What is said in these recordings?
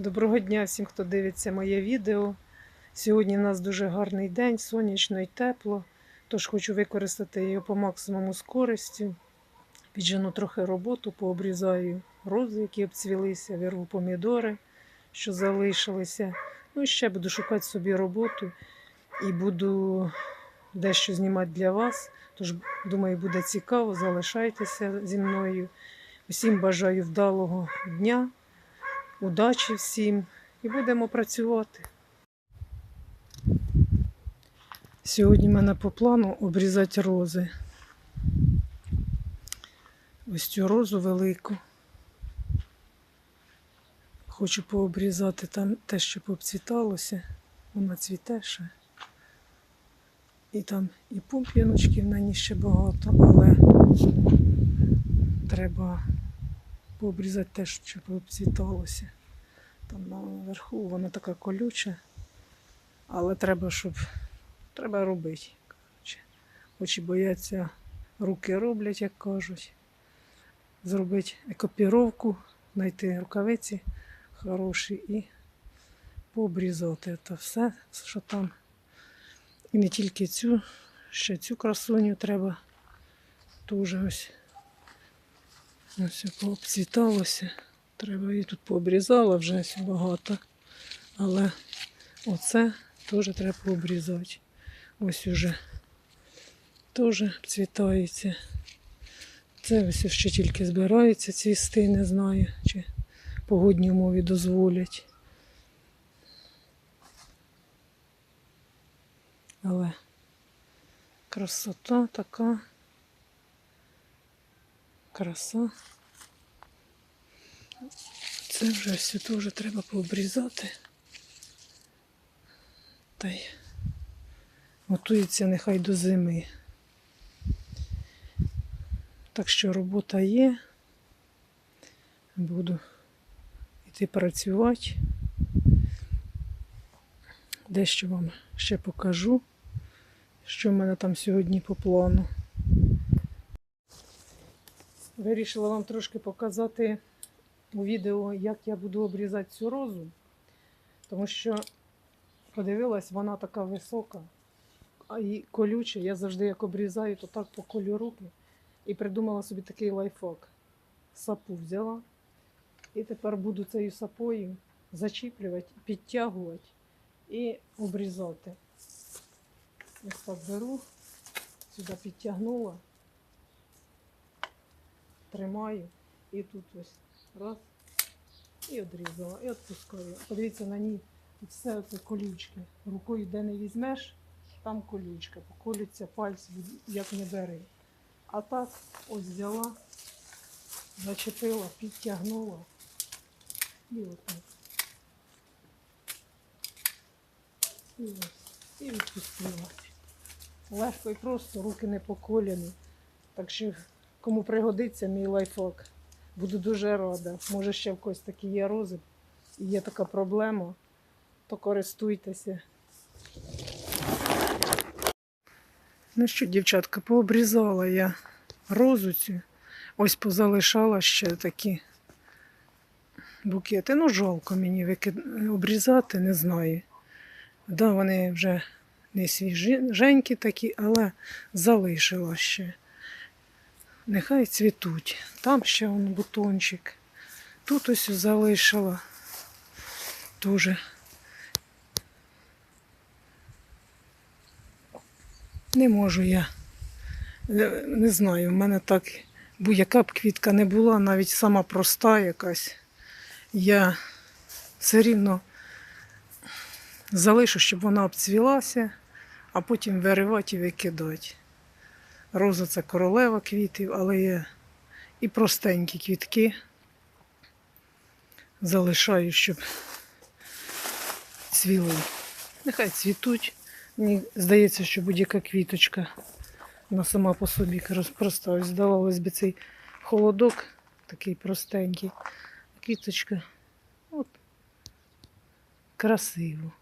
Доброго дня всім, хто дивиться моє відео. Сьогодні в нас дуже гарний день, сонячно і тепло, тож хочу використати його по максимуму з користю. Піджену трохи роботу, пообрізаю рози, які обцвілися, вирву помідори, що залишилися. Ну і ще буду шукати собі роботу і буду дещо знімати для вас. Тож, думаю, буде цікаво, залишайтеся зі мною. Усім бажаю вдалого дня удачі всім і будемо працювати. Сьогодні в мене по плану обрізати рози. Ось цю розу велику. Хочу пообрізати там те, що пообцвіталося. Вона цвіте ще. І там і пумп'яночків на ній ще багато, але треба пообрізати те, що пообцвіталося. Там наверху вона така колюча, але треба, щоб треба робити. Коротше. Очі бояться, руки роблять, як кажуть. Зробити екопіровку, знайти рукавиці хороші і пообрізати це все, що там. І не тільки цю, ще цю красуню треба теж ось. Ось пообцвіталося. Треба її тут пообрізала вже багато. Але оце теж треба пообрізати. Ось уже теж цвітається. Це ось ще тільки збирається цвісти, не знаю, чи погодні умови дозволять. Але красота така. Краса. Це вже все теж треба пообрізати. Та й готується нехай до зими. Так що робота є. Буду йти працювати. Дещо вам ще покажу, що в мене там сьогодні по плану. Вирішила вам трошки показати у відео, як я буду обрізати цю розу, тому що подивилась, вона така висока, а і колюча. Я завжди як обрізаю, то так по колю руки. І придумала собі такий лайфхак. Сапу взяла. І тепер буду цією сапою зачіплювати, підтягувати і обрізати. Ось так беру, сюди підтягнула тримаю і тут ось раз і одрізала, і відпускаю. Подивіться на ній все це колючки. Рукою де не візьмеш, там колючка. Поколються пальці, як не бери. А так ось взяла, зачепила, підтягнула і отак. І ось, і відпустила. Легко і просто, руки не поколяні. Так що Кому пригодиться мій лайфхак. Буду дуже рада. Може, ще в когось такі є рози і є така проблема, то користуйтеся. Ну що, дівчатка, пообрізала я розу цю. Ось позалишала ще такі букети. Ну, жалко мені викид... обрізати, не знаю. Да, вони вже не свіженькі такі, але залишила ще. Нехай цвітуть. Там ще он бутончик. Тут ось залишила. Дуже. Не можу я. Не, знаю, в мене так, бо яка б квітка не була, навіть сама проста якась. Я все рівно залишу, щоб вона обцвілася, а потім виривати і викидати. Роза це королева квітів, але є і простенькі квітки. Залишаю, щоб цвіли. Нехай цвітуть. Мені здається, що будь-яка квіточка вона сама по собі проста. Ось здавалось би цей холодок такий простенький. Квіточка от красиво.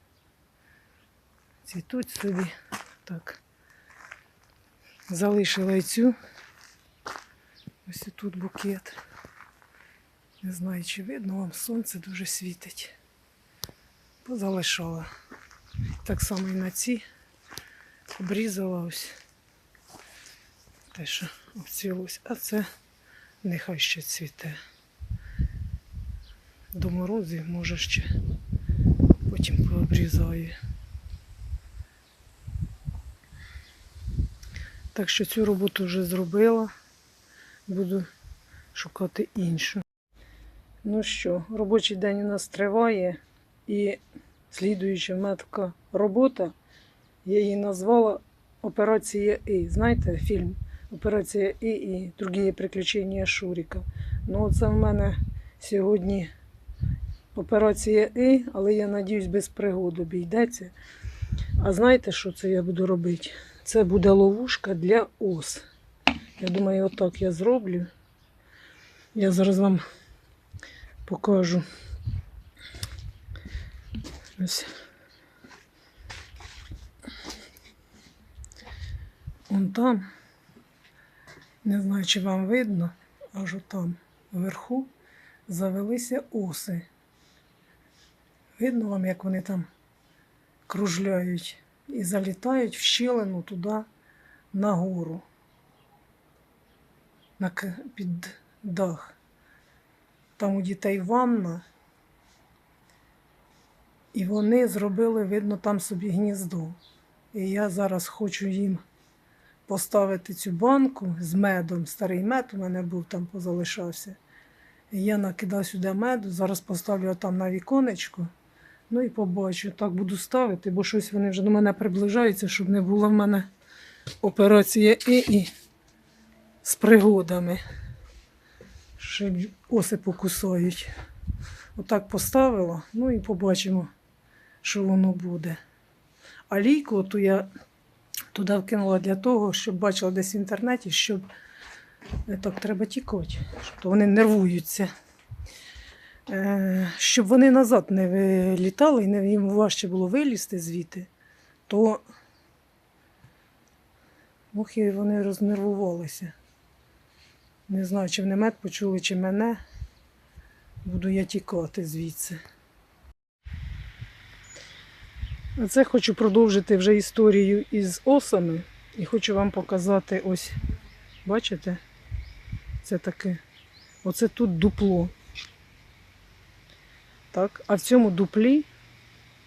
Цвітуть собі так. Залишила і цю. Ось тут букет. Не знаю, чи видно вам сонце дуже світить. позалишала. Так само і на ці обрізала ось те, що обцвілось. А це нехай ще цвіте. До морозів може ще потім пообрізаю. Так що цю роботу вже зробила. Буду шукати іншу. Ну що, робочий день у нас триває, і слідуюча в мене така робота. Я її назвала Операція І. Знаєте, фільм Операція І і другі приключення Шуріка. Ну, це в мене сьогодні операція І, але я надіюсь, без пригод обійдеться. А знаєте, що це я буду робити? Це буде ловушка для ос. Я думаю, отак я зроблю. Я зараз вам покажу. Ось. Вон там. Не знаю, чи вам видно, аж там вверху завелися оси. Видно вам, як вони там кружляють і залітають в щілину туди нагору, на, під дах. Там у дітей ванна. І вони зробили, видно, там собі гніздо. І я зараз хочу їм поставити цю банку з медом. Старий мед у мене був там позалишався. І я накидав сюди меду, зараз поставлю там на віконечко. Ну і побачу, так буду ставити, бо щось вони вже до мене приближаються, щоб не було в мене операція і, і з пригодами. Що оси покусають. Отак поставила, ну і побачимо, що воно буде. А лійку ту я туди вкинула для того, щоб бачила десь в інтернеті, щоб е, так треба тікати, що вони нервуються. Е, Щоб вони назад не вилітали і їм важче було вилізти звідти, то і вони рознервувалися. Не знаю, чи вони мед почули, чи мене. Буду я тікати звідси. А це хочу продовжити вже історію із осами. І хочу вам показати ось, бачите? Це таке. Оце тут дупло. Так, а в цьому дуплі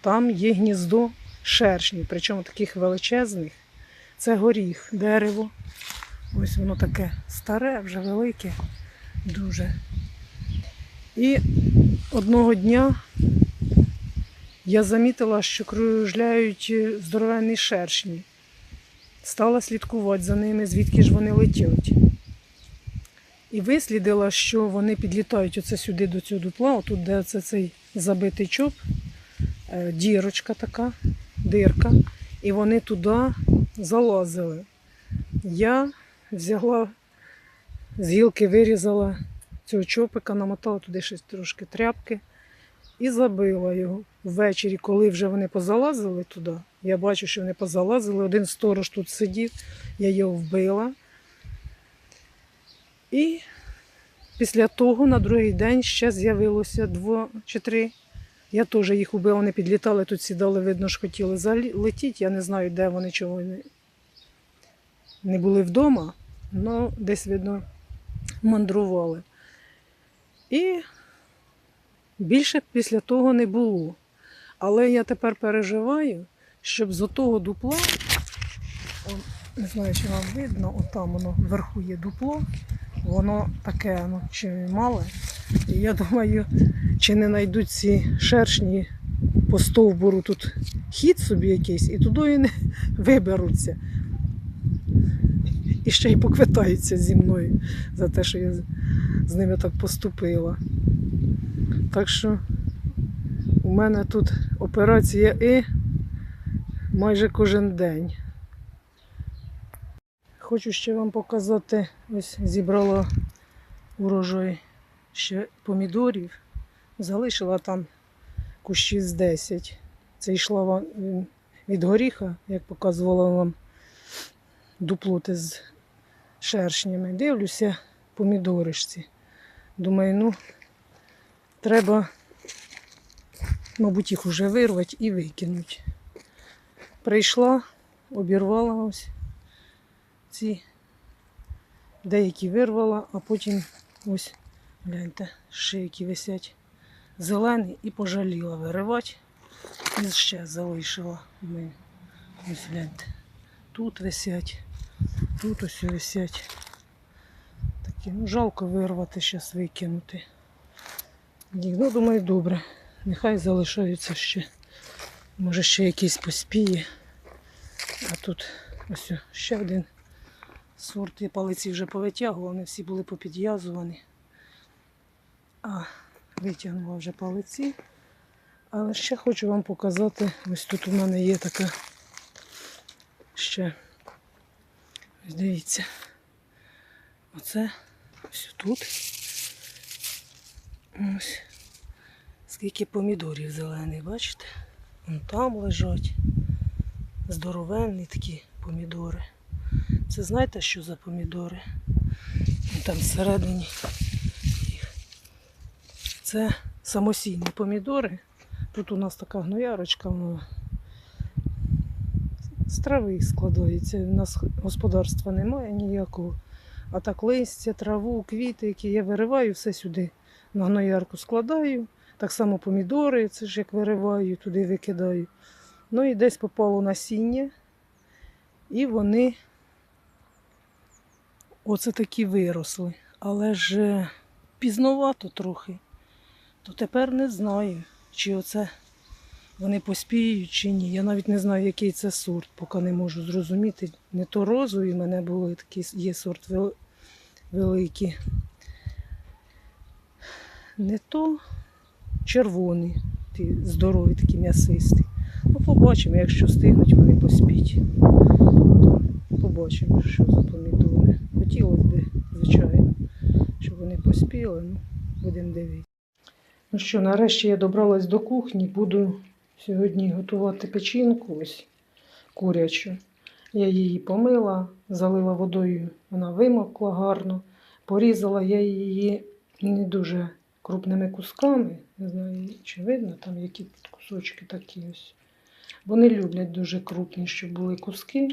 там є гніздо шершні, причому таких величезних. Це горіх, дерево. Ось воно таке старе, вже велике, дуже. І одного дня я замітила, що кружляють здоровенні шершні. Стала слідкувати за ними, звідки ж вони летять. І вислідила, що вони підлітають оце сюди до цього дупла, отут, де оце цей забитий чоп, е, дірочка така, дирка, і вони туди залазили. Я взяла з гілки, вирізала цього чопика, намотала туди щось трошки тряпки і забила його. Ввечері, коли вже вони позалазили туди, я бачу, що вони позалазили. Один сторож тут сидів, я його вбила. І після того на другий день ще з'явилося два чи три. Я теж їх убила, вони підлітали, тут сідали, видно, ж хотіли залетіти. Я не знаю, де вони чого вони не були вдома, але десь, видно, мандрували. І більше після того не було. Але я тепер переживаю, щоб з отого дупла, не знаю, чи вам видно, отам воно вверху є дупло, воно таке ну, чи мале. І я думаю, чи не знайдуть ці шершні по стовбуру тут хід собі якийсь, і туди вони виберуться. І ще й поквитаються зі мною за те, що я з ними так поступила. Так що у мене тут операція І майже кожен день. Хочу ще вам показати, ось зібрала урожай ще помідорів, залишила там кущі з 10. Це йшла від горіха, як показувала вам дуплоти з шершнями. Дивлюся помідоришці. Думаю, ну, треба мабуть, їх уже вирвать і викинуть. Прийшла, обірвала ось ці деякі вирвала, а потім ось, гляньте, ще висять зелені і пожаліла виривати. І ще залишила. Ми. Ось гляньте. Тут висять, тут ось висять. Такі, ну, жалко вирвати, зараз викинути. Ну, думаю, добре. Нехай залишаються ще. Може ще якийсь поспіє. А тут ось ще один сорт. Я палиці вже повитягувала, вони всі були попідв'язувані. А витягнула вже палиці. Але ще хочу вам показати, ось тут у мене є така ще. Ось дивіться. Оце ось тут. Ось. Скільки помідорів зелених, бачите? Вон там лежать. Здоровенні такі помідори. Це знаєте, що за помідори? Там всередині їх. Це самосійні помідори. Тут у нас така гноярочка, вона з трави складається. У нас господарства немає ніякого. А так листя, траву, квіти, які я вириваю, все сюди на гноярку складаю. Так само помідори, це ж як вириваю, туди викидаю. Ну і десь попало насіння. І вони оце такі виросли. Але ж е, пізновато трохи. То тепер не знаю, чи оце вони поспіють чи ні. Я навіть не знаю, який це сорт, поки не можу зрозуміти. Не то розові в мене були такі, є сорт вел- великий. Не то червоний, ті здорові, такі м'ясисті. Ну, побачимо, якщо стигнуть, вони поспіть. Побачимо, що за помідори. Хотілося б, звичайно, щоб вони поспіли, ну, будемо дивитися. Ну що, нарешті я добралась до кухні, буду сьогодні готувати печінку ось курячу. Я її помила, залила водою, вона вимокла гарно. Порізала я її не дуже крупними кусками. Не знаю, чи видно там які кусочки такі ось. Вони люблять дуже крупні, щоб були куски.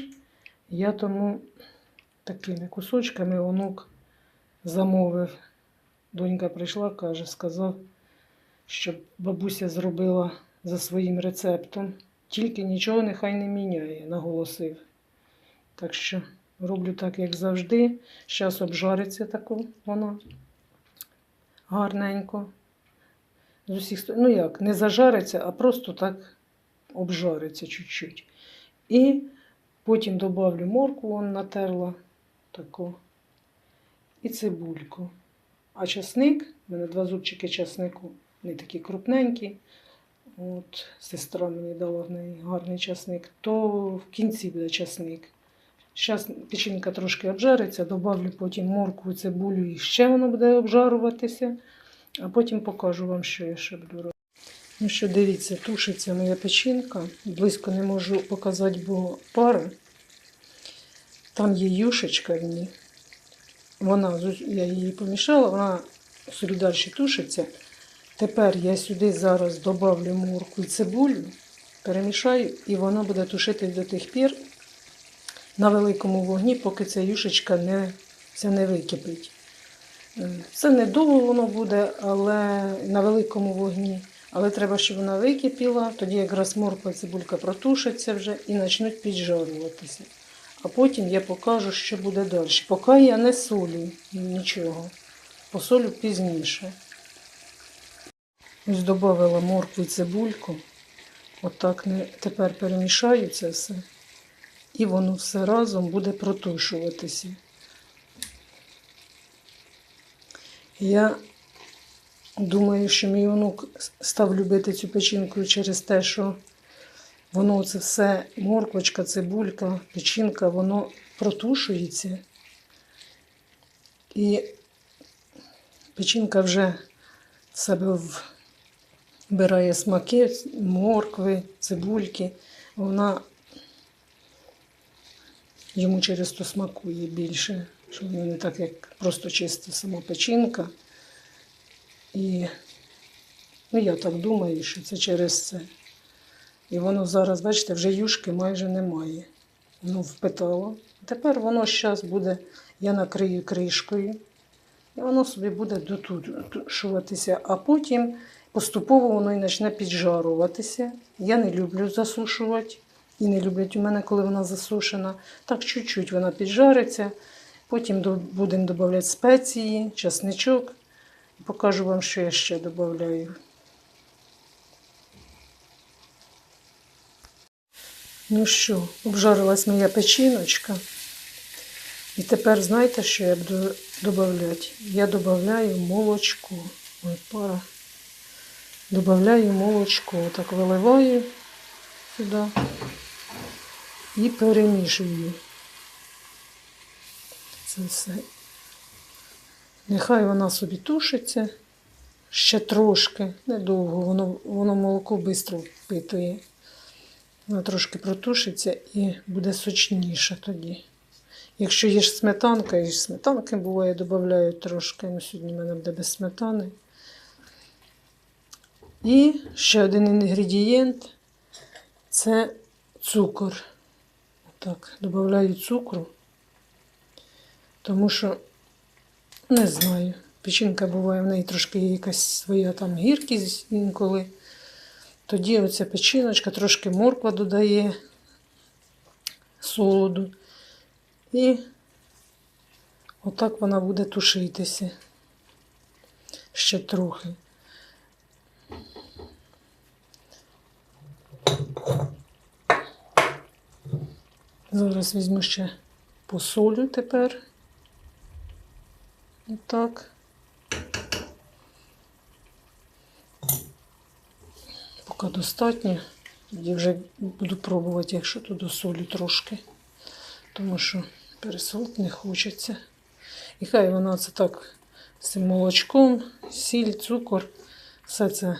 Я тому такими кусочками онук замовив. Донька прийшла, каже, сказав, щоб бабуся зробила за своїм рецептом. Тільки нічого нехай не міняє, наголосив. Так що роблю так, як завжди. Зараз обжариться тако вона гарненько. З усіх. Ну як, не зажариться, а просто так обжариться чуть-чуть. І потім додавлю моркву, вон натерла таку. І цибульку. А часник, в мене два зубчики часнику, вони такі крупненькі. От, сестра мені дала в неї гарний часник, то в кінці буде часник. Зараз печінка трошки обжариться, додавлю потім моркву, цибулю і ще воно буде обжаруватися. А потім покажу вам, що я ще буду робити. Ну що, дивіться, тушиться моя печінка. Близько не можу показати, бо пари. Там є юшечка в ній. Вона, я її помішала, вона собі далі тушиться. Тепер я сюди зараз додавлю морку і цибулю, перемішаю, і воно буде тушитись до тих пір на великому вогні, поки ця юшечка не, ця не википить. Е, Це не довго воно буде, але на великому вогні. Але треба, щоб вона википіла, тоді якраз морква і цибулька протушаться вже і почнуть піджарюватися. А потім я покажу, що буде далі. Поки я не солю нічого. Посолю пізніше. Ось додала моркву і цибульку. Отак не, тепер перемішаю це все. І воно все разом буде протушуватися. Я думаю, що мій онук став любити цю печінку через те, що воно це все, морквочка, цибулька, печінка, воно протушується. І печінка вже в себе вбирає смаки, моркви, цибульки. Вона йому через то смакує більше, що воно не так, як просто чиста сама печінка. І Ну, я так думаю, що це через це. І воно зараз, бачите, вже юшки майже немає. Воно впитало. Тепер воно зараз буде, я накрию кришкою, і воно собі буде дотушуватися, а потім поступово воно і почне піджаруватися. Я не люблю засушувати. І не люблять у мене, коли вона засушена. Так чуть-чуть вона піджариться. Потім будемо додавати спеції, часничок. Покажу вам, що я ще додаю. Ну що, обжарилась моя печіночка. І тепер знаєте, що я буду додавати? Я додаю молочко. Ой, пара. Добавляю молочко. Так виливаю сюди і перемішую. Це все. Нехай вона собі тушиться ще трошки, недовго, воно, воно молоко швидко впитує. Воно трошки протушиться і буде сочніше тоді. Якщо є ж сметанка, і сметанки буває, додаю трошки. Ну, сьогодні в мене буде без сметани. І ще один інгредієнт це цукор. Так, додаю цукру, тому що не знаю. Печінка буває, в неї трошки є якась своя там гіркість інколи. Тоді оця печіночка трошки морква додає солоду. І отак вона буде тушитися ще трохи. Зараз візьму ще посолю тепер. Отак. Поки достатньо. Тоді вже буду пробувати, якщо то досолю трошки. Тому що пересолити не хочеться. І хай вона це так з цим молочком, сіль, цукор, все це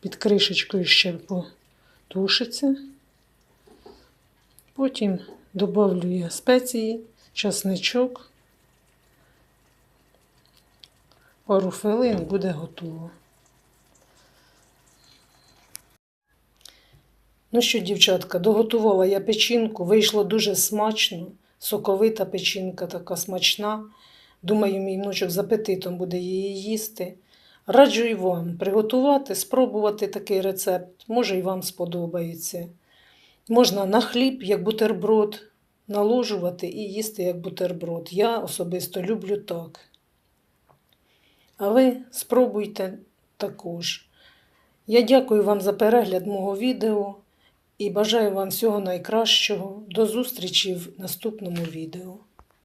під кришечкою ще потушиться. Потім добавлю я спеції, часничок. Пару хвилин буде готово. Ну що, дівчатка, доготувала я печінку, вийшло дуже смачно, соковита печінка така смачна. Думаю, мій внучок з апетитом буде її їсти. Раджу і вам приготувати, спробувати такий рецепт. Може, і вам сподобається. Можна на хліб, як бутерброд, наложувати і їсти як бутерброд. Я особисто люблю так. А ви спробуйте також. Я дякую вам за перегляд мого відео і бажаю вам всього найкращого. До зустрічі в наступному відео.